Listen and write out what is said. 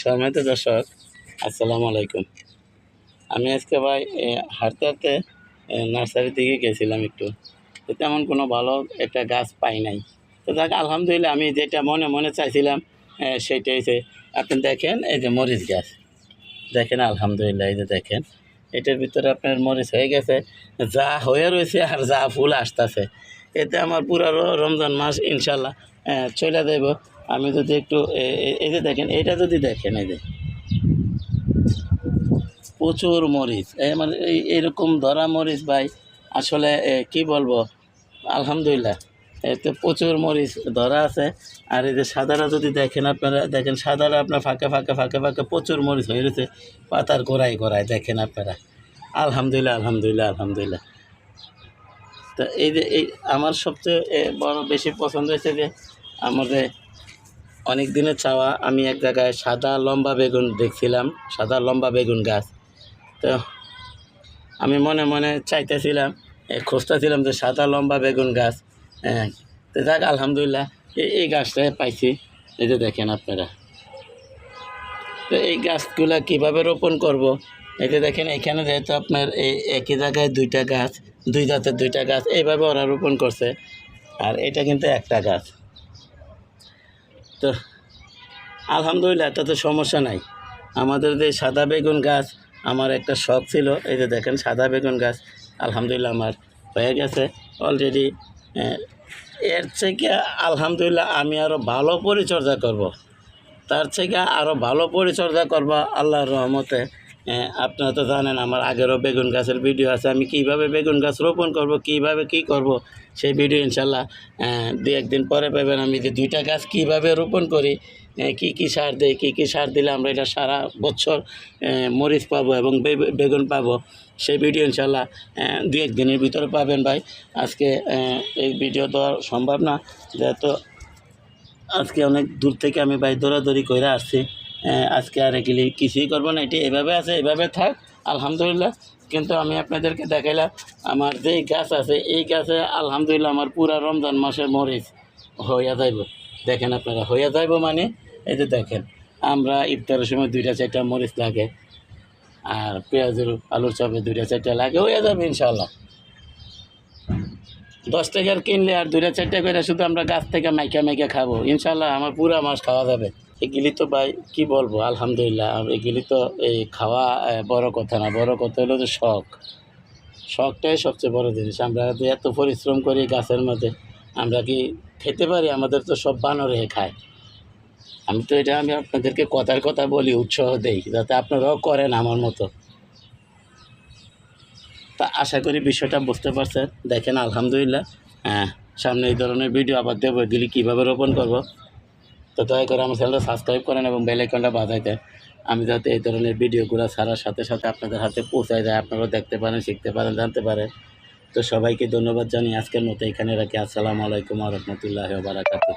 সম্মানিত দর্শক আসসালামু আলাইকুম। আমি আজকে ভাই হাঁটতে হাঁটতে এ, নার্সারির দিকে গেছিলাম একটু। তেমন কোনো ভালো একটা গাছ পাই নাই। তো দেখ আলহামদুলিল্লাহ আমি যেটা মনে মনে চাইছিলাম এ, সেটা হচ্ছে আপনি দেখেন এই যে মরিচ গাছ। দেখেন আলহামদুলিল্লাহ এই যে দেখেন এটার ভিতরে আপনার মরিচ হয়ে গেছে যা হয়ে রয়েছে আর যা ফুল আসতেছে। এতে আমার পুরো রমজান মাস ইনশাল্লাহ চলে দেব আমি যদি একটু এই যে দেখেন, এটা যদি দেখেন, এই যে। প্রচুর মরিচ। মানে এই, এরকম ধরা মরিচ, ভাই, আসলে কি বলব? আলহামদুলিল্লাহ। এতে প্রচুর মরিচ ধরা আছে। আর এই যে সাদারা যদি দেখেন আপনারা, দেখেন সাদারা আপনার ফাঁকে ফাঁকে ফাঁকে ফাঁকে প্রচুর মরিচ হয়ে রয়েছে। পাতার গোড়ায় গোড়ায় দেখেন আপনারা। আলহামদুলিল্লাহ আলহামদুলিল্লাহ আলহামদুলিল্লাহ। তো এই যে, এই, আমার সবচেয়ে বড়, বেশি পছন্দ হয়েছে যে আমাদের অনেক দিনের চাওয়া আমি এক জায়গায় সাদা লম্বা বেগুন দেখছিলাম সাদা লম্বা বেগুন গাছ। তো আমি মনে মনে চাইতেছিলাম এ, খুঁজতেছিলাম যে সাদা লম্বা বেগুন গাছ হ্যাঁ। তো যাক আলহামদুলিল্লাহ এই এই গাছটা পাইছি। এই যে দেখেন আপনারা। তো এই গাছগুলা কীভাবে রোপণ করব? এই যে দেখেন এখানে যেহেতু আপনার এই একই জায়গায় দুইটা গাছ দুই জাতের দুইটা গাছ এইভাবে ওরা রোপণ করছে। আর এটা কিন্তু একটা গাছ। তো আলহামদুলিল্লাহ, তাতে সমস্যা নাই। আমাদের যে সাদা বেগুন গাছ, আমার একটা শখ ছিল, এই যে দেখেন সাদা বেগুন গাছ, আলহামদুলিল্লাহ আমার হয়ে গেছে। অলরেডি এর থেকে আলহামদুলিল্লাহ আমি আরও ভালো পরিচর্যা করব। তার থেকে আরও ভালো পরিচর্যা করব আল্লাহর রহমতে। আপনারা তো জানেন আমার আগেরও বেগুন গাছের ভিডিও আছে। আমি কীভাবে বেগুন গাছ রোপণ করব, কীভাবে কি করব, সেই ভিডিও ইনশাল্লাহ দু একদিন পরে পাবেন আমি যে দুইটা গাছ কীভাবে রোপণ করি কি কি সার দেই, কি কি সার দিলে আমরা এটা সারা বছর মরিচ পাবো এবং বেগুন পাবো, সেই ভিডিও ইনশাল্লাহ দু একদিনের ভিতরে পাবেন ভাই। আজকে এই ভিডিও দেওয়া সম্ভব না, যেহেতু আজকে অনেক দূর থেকে আমি ভাই দৌড়াদৌড়ি করে আসছি। আজকে আর এগুলি কিছুই করব না, এটি এভাবে আছে, এভাবে থাক, আলহামদুলিল্লাহ। কিন্তু আমি আপনাদেরকে দেখাইলাম, আমার যেই গাছ আছে, এই গাছে আলহামদুলিল্লাহ আমার পুরা রমজান মাসে মরিচ হইয়া যাইব। দেখেন আপনারা, হইয়া যাইব মানে এই যে দেখেন, আমরা ইফতারের সময় দুইটা চারটা মরিচ লাগে, আর পেঁয়াজের আলুর চপে দুইটা চারটা লাগে, হইয়া যাবে ইনশাল্লাহ দশ টাকার কিনলে আর দুইটা চারটা করে শুধু আমরা গাছ থেকে মাইকা মাইকা খাব ইনশাল্লাহ আমার পুরা মাস খাওয়া যাবে। এগুলি তো ভাই, কি বলব? আলহামদুলিল্লাহ, এগুলি তো এই খাওয়া বড় কথা না। বড় কথা হলো যে শখ। শখটাই সবচেয়ে বড় জিনিস। আমরা এত পরিশ্রম করি গাছের মধ্যে আমরা কি খেতে পারি? আমাদের তো সব বানরে খায়। আমি তো এটা আমি আপনাদেরকে কথার কথা বলি, উৎসাহ দেই, যাতে আপনারাও করেন আমার মতো। তা আশা করি বিষয়টা বুঝতে পারছেন। দেখেন, আলহামদুলিল্লাহ হ্যাঁ সামনে এই ধরনের ভিডিও আবার দেবো, এগুলি কীভাবে রোপণ করব। তো দয়া করে আমার চ্যানেলটা সাবস্ক্রাইব করেন এবং বেল আইকনটা বাজাই দেন আমি যাতে এই ধরনের ভিডিওগুলো ছাড়ার সাথে সাথে আপনাদের হাতে পৌঁছায় যায়, আপনারাও দেখতে পারেন, শিখতে পারেন, জানতে পারেন। তো সবাইকে ধন্যবাদ জানিয়ে আজকের মতো এখানে রাখি। আসসালামু আলাইকুম রহমতুল্লাহ বারাকাতু